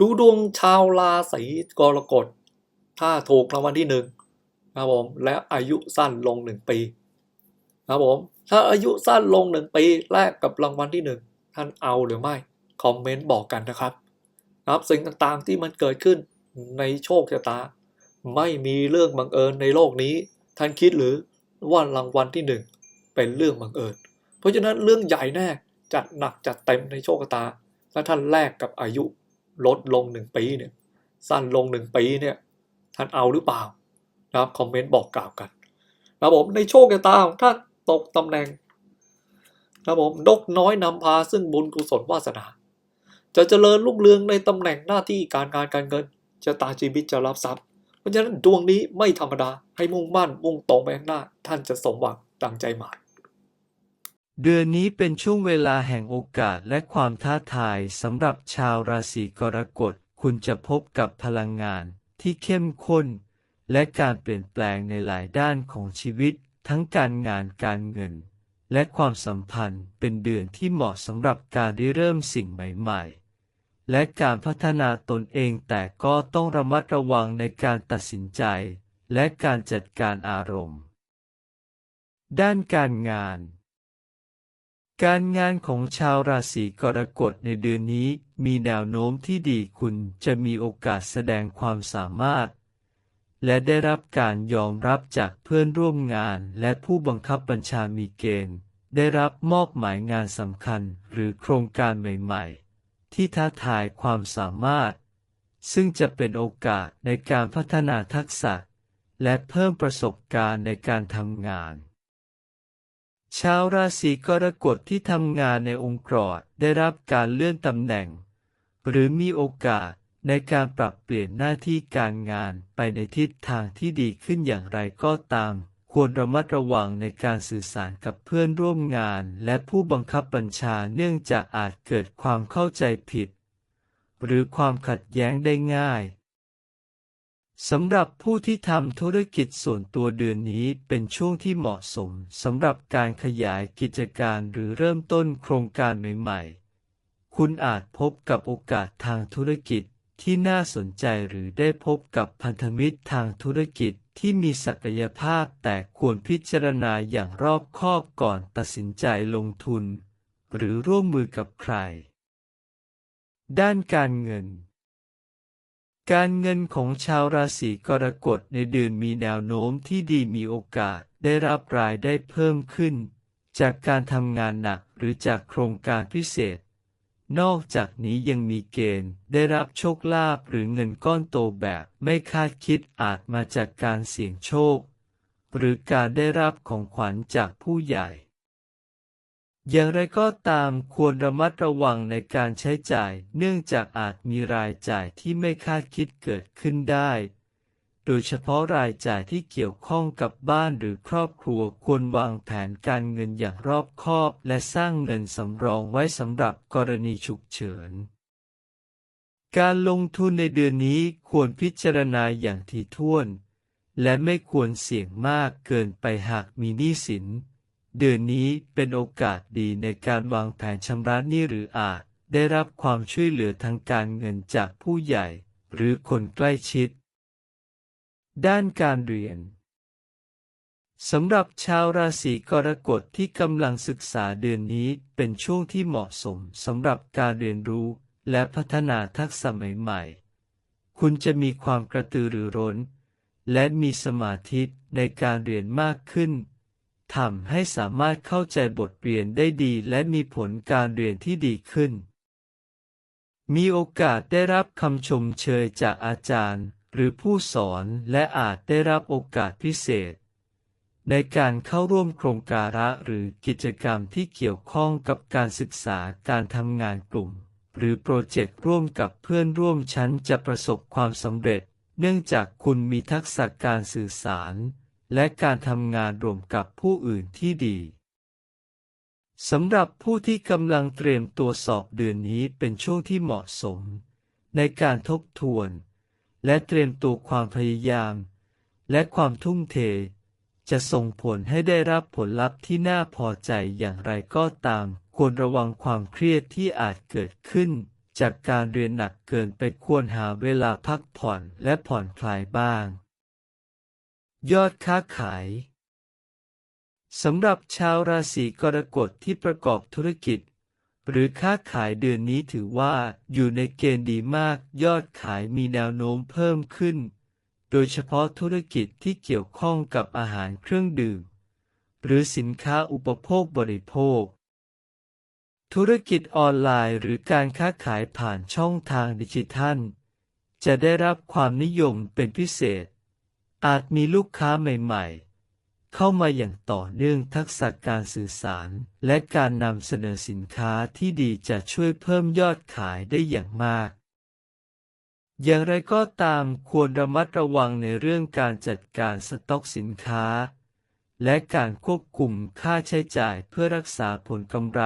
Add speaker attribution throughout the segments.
Speaker 1: ดูดวงชาวราศีกรกฎ ถ้าถูกรางวัลที่หนึ่งนะครับผมและอายุสั้นลงหนึ่งปีนะครับผมถ้าอายุสั้นลงหนึ่งปีแลกกับรางวัลที่หนึ่งท่านเอาหรือไม่ คอมเมนต์บอกกันนะครับนะครับสิ่งต่างๆที่มันเกิดขึ้นในโชคชะตา ไม่มีเรื่องบังเอิญในโลกนี้ ท่านคิดหรือว่ารางวัลที่หนึ่งเป็นเรื่องบังเอิญ เพราะฉะนั้นเรื่องใหญ่แน่จัดหนักจัดเต็มในโชคชะตา และท่านแลกกับอายุ ลดลงหนึ่งปีเนี่ยสั้นลงหนึ่งปีเนี่ยท่านเอาหรือเปล่านะครับคอมเมนต์บอกกล่าวกันนะผมในโชคชะตาของท่านตกตำแหน่งนะผมนกน้อยนำพาซึ่งบุญกุศลวาสนา จะเจริญรุ่งเรืองในตำแหน่งหน้าที่การงานการเงินชะตาชีวิตจะรับทรัพย์เพราะฉะนั้นดวงนี้ไม่ธรรมดาให้มุ่งมั่นมุ่งตรงไปข้างหน้า ท่านจะสมหวังดังใจหมาย
Speaker 2: เดือนนี้เป็นช่วงเวลาแห่งโอกาสและความท้าทายสำหรับชาวราศีกรกฎ คุณจะพบกับพลังงานที่เข้มข้น และการเปลี่ยนแปลงในหลายด้านของชีวิต ทั้งการงานการเงิน และความสัมพันธ์เป็นเดือนที่เหมาะสำหรับการได้เริ่มสิ่งใหม่ ๆ และการพัฒนาตนเองแต่ก็ต้องระมัดระวังในการตัดสินใจ และการจัดการอารมณ์ ด้านการงาน การงานของชาวราศีกรกฎในเดือนนี้มีแนวโน้มที่ดีคุณจะมีโอกาสแสดงความสามารถ และได้รับการยอมรับจากเพื่อนร่วมงานและผู้บังคับบัญชามีเกณฑ์ ได้รับมอบหมายงานสำคัญหรือโครงการใหม่ๆ ที่ท้าทายความสามารถ ซึ่งจะเป็นโอกาสในการพัฒนาทักษะ และเพิ่มประสบการณ์ในการทำงาน ชาวราศีกรกฎที่ทำงานในองค์กรได้รับการเลื่อนตำแหน่ง หรือมีโอกาสในการปรับเปลี่ยนหน้าที่การงานไปในทิศทางที่ดีขึ้นอย่างไรก็ตาม ควรระมัดระวังในการสื่อสารกับเพื่อนร่วมงานและผู้บังคับบัญชาเนื่องจากอาจเกิดความเข้าใจผิด หรือความขัดแย้งได้ง่าย สำหรับผู้ที่ทำธุรกิจส่วนตัวเดือนนี้เป็นช่วงที่เหมาะสมสำหรับการขยายกิจการหรือเริ่มต้นโครงการใหม่ๆ คุณอาจพบกับโอกาสทางธุรกิจที่น่าสนใจหรือได้พบกับพันธมิตรทางธุรกิจที่มีศักยภาพแต่ควรพิจารณาอย่างรอบคอบก่อนตัดสินใจลงทุน หรือร่วมมือกับใคร ด้านการเงิน การเงินของชาวราศีกรกฎในเดือนมีแนวโน้มที่ดีมีโอกาสได้รับรายได้เพิ่มขึ้น จากการทำงานหนักหรือจากโครงการพิเศษ นอกจากนี้ยังมีเกณฑ์ได้รับโชคลาภหรือเงินก้อนโตแบบไม่คาดคิดอาจมาจากการเสี่ยงโชค หรือการได้รับของขวัญจากผู้ใหญ่ อย่างไรก็ตามควรระมัดระวังในการใช้จ่าย เนื่องจากอาจมีรายจ่ายที่ไม่คาดคิดเกิดขึ้นได้ โดยเฉพาะรายจ่ายที่เกี่ยวข้องกับบ้านหรือครอบครัวควรวางแผนการเงินอย่างรอบคอบ และสร้างเงินสำรองไว้สำหรับกรณีฉุกเฉิน การลงทุนในเดือนนี้ควรพิจารณาอย่างถี่ถ้วน และไม่ควรเสี่ยงมากเกินไปหากมีหนี้สิน เดือนนี้เป็นโอกาสดีในการวางแผนชำระหนี้หรืออาจได้รับความช่วยเหลือทางการเงินจากผู้ใหญ่ หรือคนใกล้ชิด ด้านการเรียนสำหรับชาวราศีกรกฎที่กำลังศึกษาเดือนนี้เป็นช่วงที่เหมาะสมสำหรับการเรียนรู้และพัฒนาทักษะใหม่ๆ คุณจะมีความกระตือรือร้น และมีสมาธิในการเรียนมากขึ้น ทำให้สามารถเข้าใจบทเรียนได้ดีและมีผลการเรียนที่ดีขึ้น มีโอกาสได้รับคำชมเชยจากอาจารย์ หรือผู้สอนและอาจได้รับโอกาสพิเศษ ในการเข้าร่วมโครงการะหรือกิจกรรมที่เกี่ยวข้องกับการศึกษาการทำงานกลุ่ม หรือโปรเจกต์ร่วมกับเพื่อนร่วมชั้นจะประสบความสำเร็จ เนื่องจากคุณมีทักษะการสื่อสาร และการทำงานร่วมกับผู้อื่นที่ดีสำหรับผู้ที่กำลังเตรียมตัวสอบเดือนนี้เป็นช่วงที่เหมาะสม ในการทบทวน และเตรียมตัวความพยายาม และความทุ่มเท จะส่งผลให้ได้รับผลลัพธ์ที่น่าพอใจอย่างไรก็ตาม ควรระวังความเครียดที่อาจเกิดขึ้น จากการเรียนหนักเกินไปควรหาเวลาพักผ่อนและผ่อนคลายบ้าง ยอดค้าขาย สำหรับชาวราศีกรกฎที่ประกอบธุรกิจ หรือค้าขายเดือนนี้ถือว่าอยู่ในเกณฑ์ดีมาก ยอดขายมีแนวโน้มเพิ่มขึ้น โดยเฉพาะธุรกิจที่เกี่ยวข้องกับอาหารเครื่องดื่ม หรือสินค้าอุปโภคบริโภค ธุรกิจออนไลน์หรือการค้าขายผ่านช่องทางดิจิทัล จะได้รับความนิยมเป็นพิเศษ อาจมีลูกค้าใหม่ๆ เข้ามาอย่างต่อเนื่องทักษะการสื่อสาร และการนำเสนอสินค้าที่ดีจะช่วยเพิ่มยอดขายได้อย่างมาก อย่างไรก็ตามควรระมัดระวังในเรื่องการจัดการสต็อกสินค้า และการควบคุมค่าใช้จ่ายเพื่อรักษาผลกำไร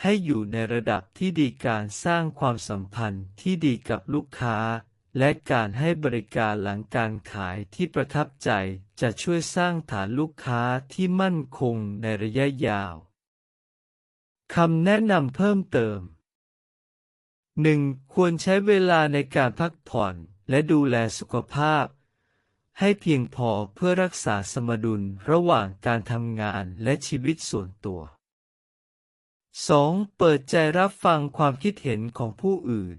Speaker 2: ให้อยู่ในระดับที่ดีการสร้างความสัมพันธ์ที่ดีกับลูกค้า และการให้บริการหลังการขายที่ประทับใจจะช่วยสร้างฐานลูกค้าที่มั่นคงในระยะยาว คำแนะนำเพิ่มเติม 1. ควรใช้เวลาในการพักผ่อนและดูแลสุขภาพ ให้เพียงพอเพื่อรักษาสมดุลระหว่างการทำงานและชีวิตส่วนตัว 2. เปิดใจรับฟังความคิดเห็นของผู้อื่น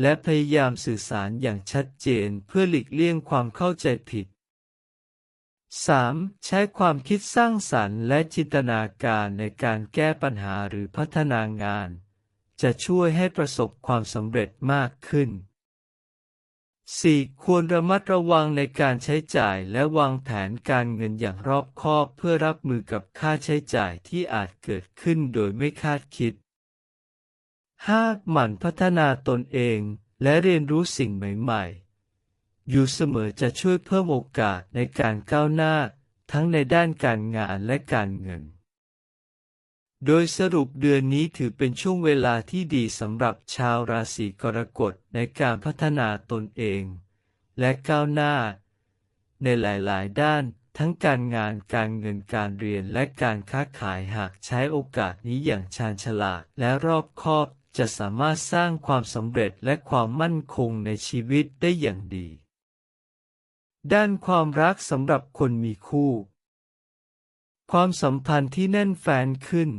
Speaker 2: และพยายามสื่อสารอย่างชัดเจนเพื่อหลีกเลี่ยงความเข้าใจผิด 3. ใช้ความคิดสร้างสรรค์และจินตนาการในการแก้ปัญหาหรือพัฒนางาน จะช่วยให้ประสบความสำเร็จมากขึ้น 4. ควรระมัดระวังในการใช้จ่ายและวางแผนการเงินอย่างรอบคอบเพื่อรับมือกับค่าใช้จ่ายที่อาจเกิดขึ้นโดยไม่คาดคิด 5. หมั่นพัฒนาตนเองและเรียนรู้สิ่งใหม่ๆ อยู่เสมอจะช่วยเพิ่มโอกาสในการก้าวหน้า ทั้งในด้านการงานและการเงิน โดยสรุปเดือนนี้ถือเป็นช่วงเวลาที่ดีสำหรับชาวราศีกรกฎในการพัฒนาตนเอง และก้าวหน้า ในหลายๆ ด้านทั้งการงานการเงินการเรียนและการค้าขายหากใช้โอกาสนี้อย่างชาญฉลาดและรอบคอบ จะสามารถสร้างความสำเร็จและความมั่นคงในชีวิตได้อย่างดี ด้านความรักสำหรับคนมีคู่ ความสัมพันธ์ที่แน่นแฟนขึ้น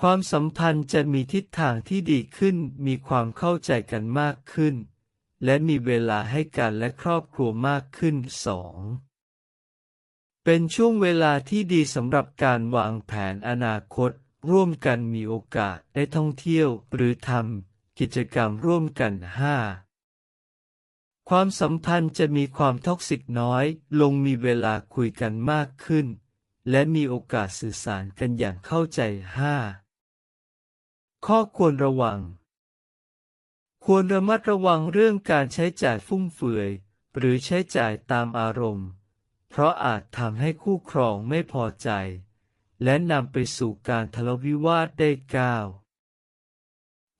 Speaker 2: ความสัมพันธ์จะมีทิศทางที่ดีขึ้น มีความเข้าใจกันมากขึ้น และมีเวลาให้กันและครอบครัวมากขึ้นสองเป็นช่วงเวลาที่ดีสำหรับการวางแผนอนาคต ร่วมกันมีโอกาสได้ท่องเที่ยวหรือทำกิจกรรมร่วมกันห้าความสัมพันธ์จะมีความท็อกซิกน้อย ลงมีเวลาคุยกันมากขึ้น และมีโอกาสสื่อสารกันอย่างเข้าใจห้าข้อควรระวัง ควรระมัดระวังเรื่องการใช้จ่ายฟุ่มเฟือย หรือใช้จ่ายตามอารมณ์ เพราะอาจทำให้คู่ครองไม่พอใจ และนำไปสู่การทะเลาะวิวาทได้ก้าว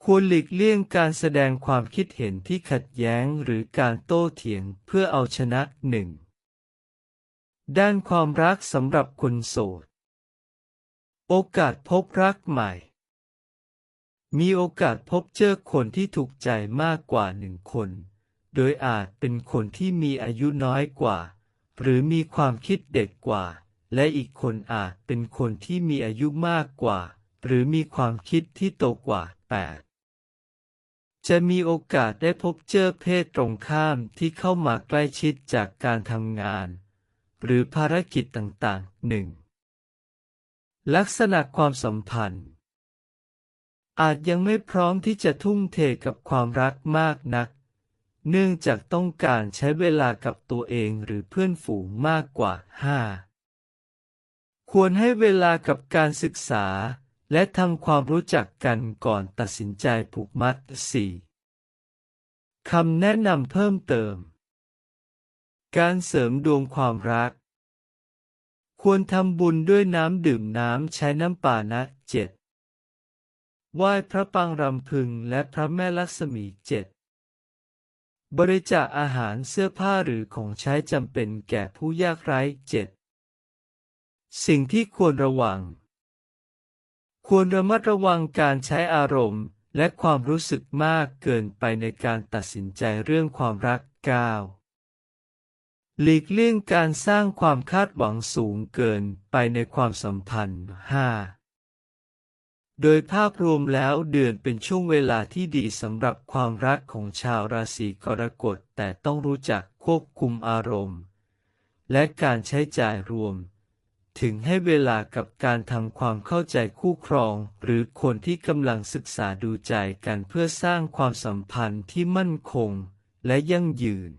Speaker 2: ควรหลีกเลี่ยงการแสดงความคิดเห็นที่ขัดแย้งหรือการโต้เถียงเพื่อเอาชนะหนึ่ง ด้านความรักสำหรับคนโสด โอกาสพบรักใหม่ มีโอกาสพบเจอคนที่ถูกใจมากกว่าหนึ่งคน โดยอาจเป็นคนที่มีอายุน้อยกว่า หรือมีความคิดเด็กกว่า และอีกคนอาจเป็นคนที่มีอายุมากกว่า หรือมีความคิดที่โตกว่า 8 จะมีโอกาสได้พบเจอเพศตรงข้ามที่เข้ามาใกล้ชิดจากการทำงาน หรือภารกิจต่างๆหนึ่งลักษณะความสัมพันธ์ อาจยังไม่พร้อมที่จะทุ่มเทกับความรักมากนัก เนื่องจากต้องการใช้เวลากับตัวเองหรือเพื่อนฝูงมากกว่า5 ควรให้เวลากับการศึกษา และทำความรู้จักกันก่อนตัดสินใจผูกมัด 4. คำแนะนำเพิ่มเติม การเสริมดวงความรัก ควรทำบุญด้วยน้ำดื่มน้ำใช้น้ำป่านะเจ็ดไหว้พระปังรำพึงและพระแม่ลักษมีเจ็ดบริจาคอาหารเสื้อผ้าหรือของใช้จำเป็นแก่ผู้ยากไร้เจ็ด สิ่งที่ควรระวัง ควรระมัดระวังการใช้อารมณ์ และความรู้สึกมากเกินไปในการตัดสินใจเรื่องความรัก 9. หลีกเลี่ยงการสร้างความคาดหวังสูงเกินไปในความสัมพันธ์ 5. โดยภาพรวมแล้วเดือนเป็นช่วงเวลาที่ดีสำหรับความรักของชาวราศีกรกฎแต่ต้องรู้จักควบคุมอารมณ์ และการใช้จ่ายรวม ถึงให้เวลากับการทำความเข้าใจคู่ครอง หรือคนที่กำลังศึกษาดูใจกันเพื่อสร้างความสัมพันธ์ที่มั่นคง และยั่งยืน